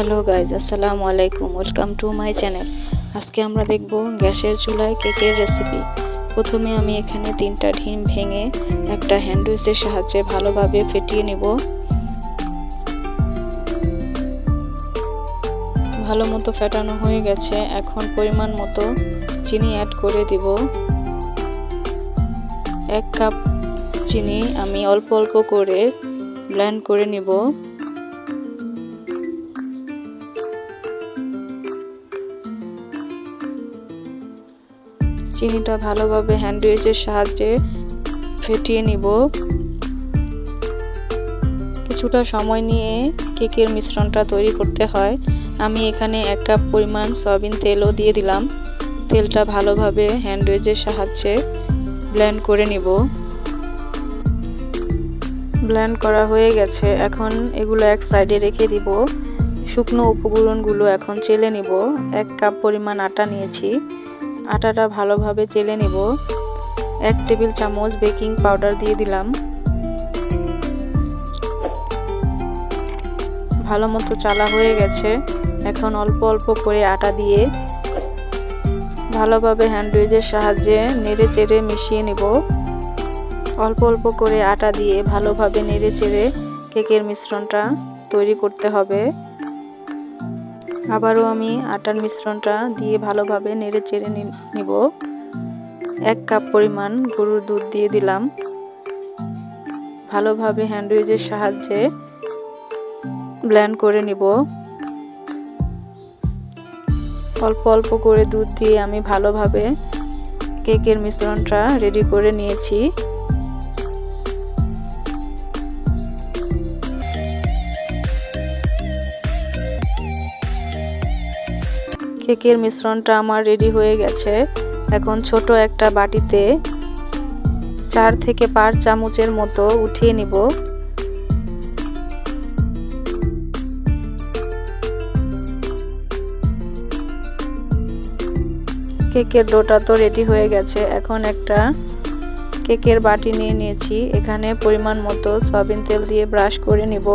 Hello guys, আসসালামু আলাইকুম, welcome to my channel. আজকে আমরা দেখব গ্যাসের চুলায় কেকের রেসিপি। প্রথমে আমি এখানে তিনটা ডিম ভেঙে একটা হ্যান্ডউইচের সাহায্যে ভালোভাবে ফেটিয়ে নেব। ভালো মতো ফেটানো হয়ে গেছে, এখন পরিমাণ মতো চিনি অ্যাড করে দিব। এক কাপ চিনি আমি অল্প অল্প করে ব্লেন্ড করে নিব। চিনিটা ভালোভাবে হ্যান্ডউইচের সাহায্যে ফেটিয়ে নিব। কিছুটা সময় নিয়ে কেকের মিশ্রণটা তৈরি করতে হয়। আমি এখানে এক কাপ পরিমাণ সয়াবিন তেলও দিয়ে দিলাম। তেলটা ভালোভাবে হ্যান্ডউইচের সাহায্যে ব্লেন্ড করে নিব। ব্লেন্ড করা হয়ে গেছে। এখন এগুলো এক সাইডে রেখে দিব। শুকনো উপকরণগুলো এখন চেলে নিব। এক কাপ পরিমাণ আটা নিয়েছি। আটাটা ভালোভাবে চেলে নেব। এক টেবিল চামচ বেকিং পাউডার দিয়ে দিলাম। ভালো মতো চালা হয়ে গেছে। এখন অল্প অল্প করে আটা দিয়ে ভালোভাবে হ্যান্ডউইচের সাহায্যে নেড়ে চেড়ে মিশিয়ে নেব। অল্প অল্প করে আটা দিয়ে ভালোভাবে নেড়ে চেড়ে কেকের মিশ্রণটা তৈরি করতে হবে। আবারও আমি আটার মিশ্রণটা দিয়ে ভালোভাবে নেড়ে চেড়ে নিব। এক কাপ পরিমাণ গরুর দুধ দিয়ে দিলাম। ভালোভাবে হ্যান্ডউইচের সাহায্যে ব্ল্যান্ড করে নিব। অল্প অল্প করে দুধ দিয়ে আমি ভালোভাবে কেকের মিশ্রণটা রেডি করে নিয়েছি। কেকের মিশ্রণটা আমার রেডি হয়ে গেছে। এখন ছোট একটা বাটিতে চার থেকে পাঁচ চামচের মতো উঠিয়ে নিব। কেকের ডোটা তো রেডি হয়ে গেছে। এখন একটা কেকের বাটি নিয়ে নিয়েছি। এখানে পরিমাণ মতো সয়াবিন তেল দিয়ে ব্রাশ করে নিব।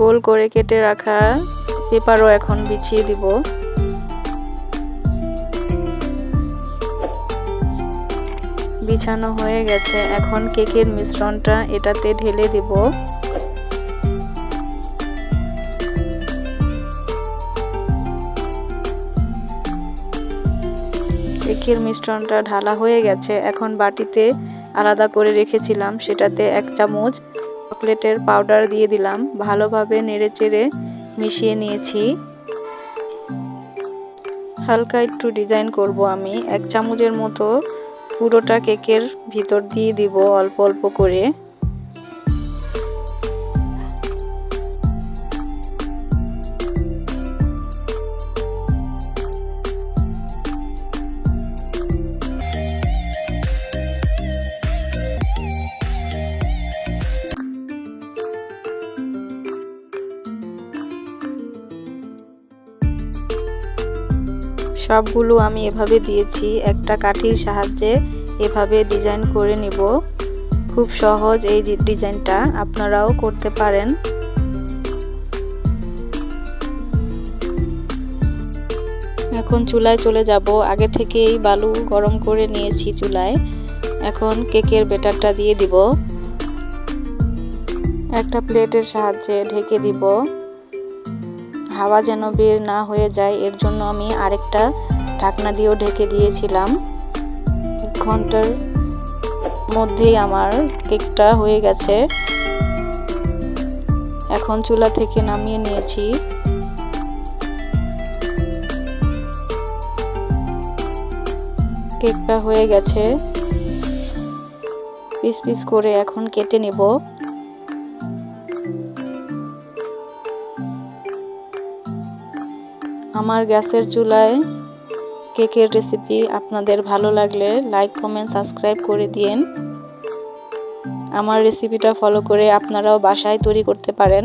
গোল করে কেটে রাখা পেপারও এখন বিছিয়ে দিব। বিছানো হয়ে গেছে। এখন কেকের মিশ্রণটা এটাতে ঢেলে দেব। কেকের মিশ্রণটা ঢালা হয়ে গেছে। এখন বাটিতে আলাদা করে রেখেছিলাম। সেটাতে এক চামচ চকলেটের পাউডার দিয়ে দিলাম। ভালোভাবে নেড়েচেড়ে মিশিয়ে নিয়েছি। হালকা একটু ডিজাইন করব আমি। এক চামচের মতো পুরোটা কেকের ভিতর দিয়ে দিব অল্প অল্প করে। সবগুলো আমি এভাবে দিয়েছি। একটা কাঠির সাহায্যে এভাবে ডিজাইন করে নিব। খুব সহজ এই ডিজাইনটা। আপনারাও করতে পারেন। এখন চুলায় চলে যাব। আগে থেকেই বালু গরম করে নিয়েছি চুলায়। এখন কেকের বেটারটা দিয়ে দিব। একটা প্লেটের সাহায্যে ঢেকে দিব। হাওয়া যেন বের না হয়ে যায়, এর জন্য আমি আরেকটা ঢাকনা দিয়েও ঢেকে দিয়েছিলাম। ঘণ্টার মধ্যেই আমার কেকটা হয়ে গেছে। এখন চুলা থেকে নামিয়ে নিয়েছি। কেকটা হয়ে গেছে। পিস পিস করে এখন কেটে নেব। আমার গ্যাসের চুলায় কেকের রেসিপি আপনাদের ভালো লাগলে লাইক কমেন্ট সাবস্ক্রাইব করে দিন আমার রেসিপিটা ফলো করে আপনারাও বাসায় তৈরি করতে পারেন।